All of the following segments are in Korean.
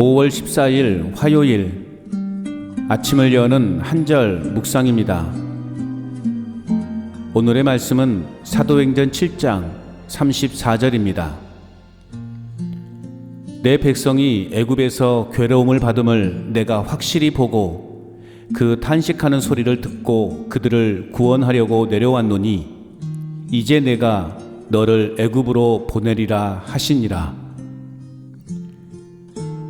5월 14일 화요일 아침을 여는 한절 묵상입니다. 오늘의 말씀은 사도행전 7장 34절입니다. 내 백성이 애굽에서 괴로움을 받음을 내가 확실히 보고 그 탄식하는 소리를 듣고 그들을 구원하려고 내려왔노니 이제 내가 너를 애굽으로 보내리라 하시니라.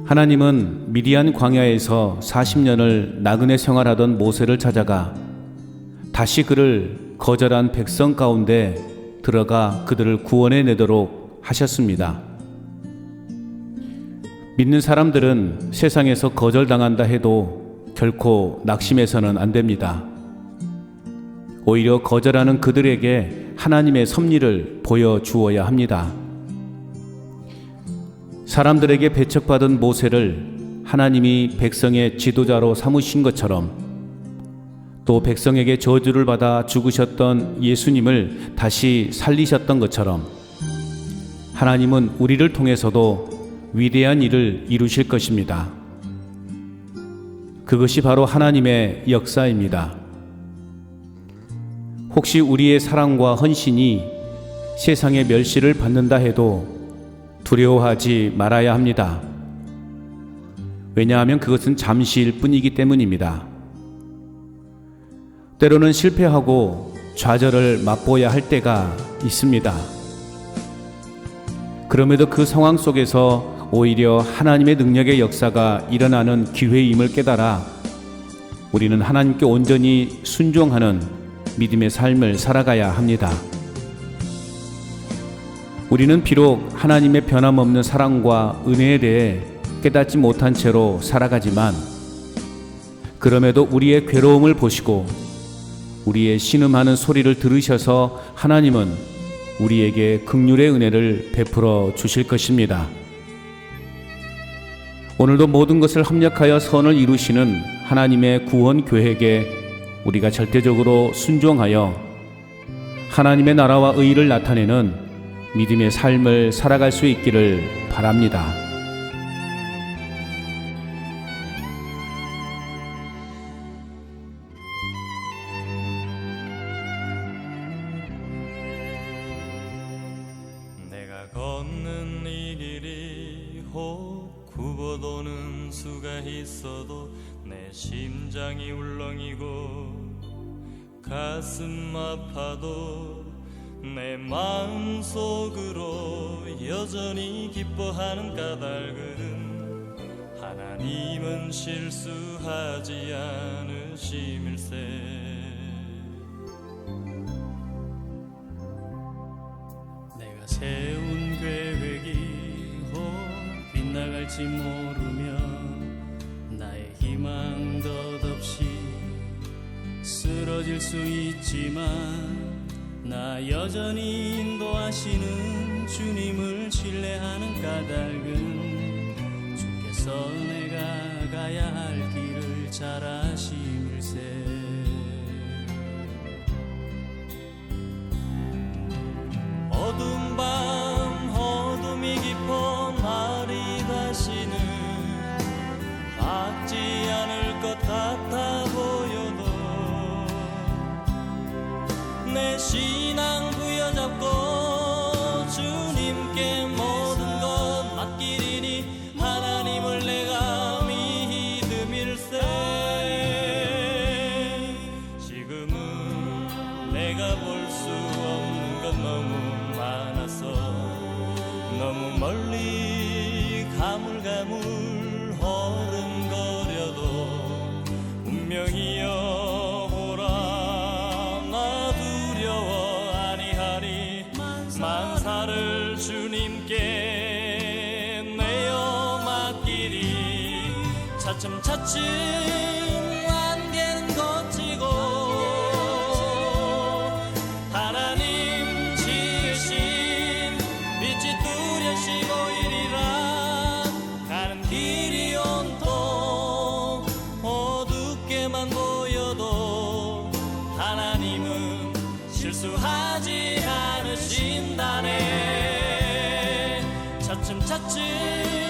하나님은 미디안 광야에서 40년을 나그네 생활하던 모세를 찾아가 다시 그를 거절한 백성 가운데 들어가 그들을 구원해 내도록 하셨습니다. 믿는 사람들은 세상에서 거절당한다 해도 결코 낙심해서는 안 됩니다. 오히려 거절하는 그들에게 하나님의 섭리를 보여주어야 합니다. 사람들에게 배척받은 모세를 하나님이 백성의 지도자로 삼으신 것처럼 또 백성에게 저주를 받아 죽으셨던 예수님을 다시 살리셨던 것처럼 하나님은 우리를 통해서도 위대한 일을 이루실 것입니다. 그것이 바로 하나님의 역사입니다. 혹시 우리의 사랑과 헌신이 세상의 멸시를 받는다 해도 두려워하지 말아야 합니다. 왜냐하면 그것은 잠시일 뿐이기 때문입니다. 때로는 실패하고 좌절을 맛보아야 할 때가 있습니다. 그럼에도 그 상황 속에서 오히려 하나님의 능력의 역사가 일어나는 기회임을 깨달아 우리는 하나님께 온전히 순종하는 믿음의 삶을 살아가야 합니다. 우리는 비록 하나님의 변함없는 사랑과 은혜에 대해 깨닫지 못한 채로 살아가지만 그럼에도 우리의 괴로움을 보시고 우리의 신음하는 소리를 들으셔서 하나님은 우리에게 극률의 은혜를 베풀어 주실 것입니다. 오늘도 모든 것을 합력하여 선을 이루시는 하나님의 구원 계획에 우리가 절대적으로 순종하여 하나님의 나라와 의를 나타내는 믿음의 삶을 살아갈 수 있기를 바랍니다. 내 심장이 울렁이고 가슴 아파도 내 마음 속으로 여전히 기뻐하는 까닭은 하나님은 실수하지 않으심일세. 세운 계획이 혹 빗나갈지 모르며 희망 덧없이 쓰러질 수 있지만 나 여전히 인도하시는 주님을 신뢰하는 까닭은 주께서 내가 가야 할 길을 잘 아심일세 신앙 부여잡고 차츰 차츰 안개는 거치고 하나님 지으신 빛이 뚜렷이 보이리라 가는 길이 온통 어둡게만 보여도 하나님은 실수하지 않으신다네. 차츰 차츰